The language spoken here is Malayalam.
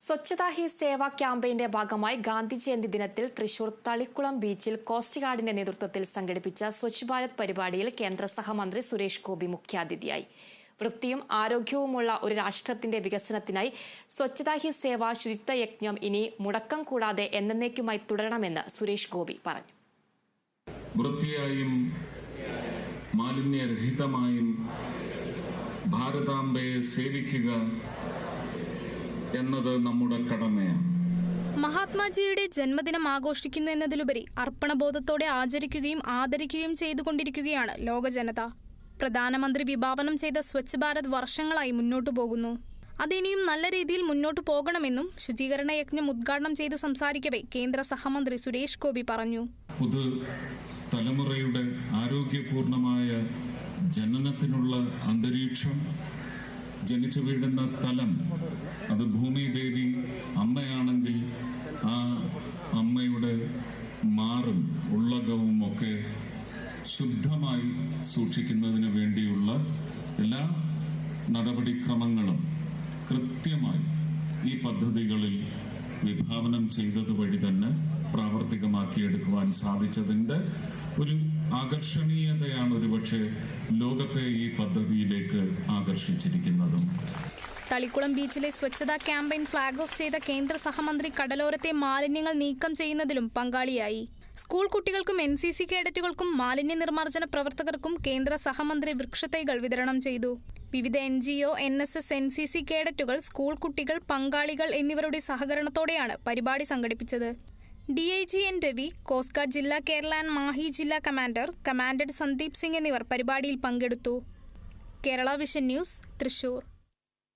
സ്വച്ഛതാ ഹി സേവ ക്യാമ്പയിന്റെ ഭാഗമായി ഗാന്ധി ജയന്തി ദിനത്തിൽ തൃശൂർ തളിക്കുളം ബീച്ചിൽ കോസ്റ്റ് ഗാർഡിന്റെ നേതൃത്വത്തിൽ സംഘടിപ്പിച്ച സ്വച്ഛ് ഭാരത് പരിപാടിയിൽ കേന്ദ്ര സഹമന്ത്രി സുരേഷ് ഗോപി മുഖ്യാതിഥിയായി. വൃത്തിയും ആരോഗ്യവുമുള്ള ഒരു രാഷ്ട്രത്തിന്റെ വികസനത്തിനായി സ്വച്ഛതാ ഹി സേവ ശുചിത്വ യജ്ഞം ഇനി മുടക്കം കൂടാതെ എന്നേക്കുമായി തുടരണമെന്ന് സുരേഷ് ഗോപി പറഞ്ഞു. വൃത്തിയായും മാലിന്യരഹിതമായും ഭാരതാംബയെ സേവിക്കുക എന്നത് നമ്മുടെ കടമയാണ്. മഹാത്മാജിയുടെ ജന്മദിനം ആഘോഷിക്കുന്നു എന്നതിലുപരി അർപ്പണബോധത്തോടെ ആചരിക്കുകയും ആദരിക്കുകയും ചെയ്തുകൊണ്ടിരിക്കുകയാണ് ലോക ജനത പ്രധാനമന്ത്രി വിഭാവനം ചെയ്ത സ്വച്ഛ് ഭാരത് വർഷങ്ങളായി മുന്നോട്ടു പോകുന്നു. അതിനിയും നല്ല രീതിയിൽ മുന്നോട്ടു പോകണമെന്നും ശുചീകരണ യജ്ഞം ഉദ്ഘാടനം ചെയ്ത് സംസാരിക്കവേ കേന്ദ്ര സഹമന്ത്രി സുരേഷ് ഗോപി പറഞ്ഞു. പുതു തലമുറയുടെ ആരോഗ്യപൂർണമായ ജനനത്തിനുള്ള അന്തരീക്ഷം ജനിച്ചു വീഴുന്ന തലം ശുദ്ധമായി സൂക്ഷിക്കുന്നതിന് വേണ്ടിയുള്ള എല്ലാ നടപടിക്രമങ്ങളും കൃത്യമായി ഈ പദ്ധതികളിൽ വിഭാവനം ചെയ്തത് വഴി തന്നെ പ്രാവർത്തികമാക്കിയെടുക്കുവാൻ സാധിച്ചതിന്റെ ഒരു ആകർഷണീയതയാണ് ഒരുപക്ഷെ ലോകത്തെ ഈ പദ്ധതിയിലേക്ക് ആകർഷിച്ചിരിക്കുന്നതും. തളിക്കുളം ബീച്ചിലെ സ്വച്ഛതാ ക്യാമ്പയിൻ ഫ്ളാഗ് ഓഫ് ചെയ്ത കേന്ദ്ര സഹമന്ത്രി കടലോരത്തെ മാലിന്യങ്ങൾ നീക്കം ചെയ്യുന്നതിലും പങ്കാളിയായി. സ്കൂൾ കുട്ടികൾക്കും എൻ സി സി കേഡറ്റുകൾക്കും മാലിന്യ നിർമ്മാർജന പ്രവർത്തകർക്കും കേന്ദ്ര സഹമന്ത്രി വൃക്ഷത്തൈകൾ വിതരണം ചെയ്തു. വിവിധ N G O N S S N C C കേഡറ്റുകൾ school കുട്ടികൾ പങ്കാളികൾ എന്നിവരുടെ സഹകരണത്തോടെയാണ് പരിപാടി സംഘടിപ്പിച്ചത്. D I G N Ravi coast guard ജില്ലാ കേരള ആൻഡ് മാഹി ജില്ലാ കമാൻഡർ കമാൻഡർ സന്ദീപ് സിംഗ് എന്നിവർ പരിപാടിയിൽ പങ്കെടുത്തു. Kerala vision news Thrissur.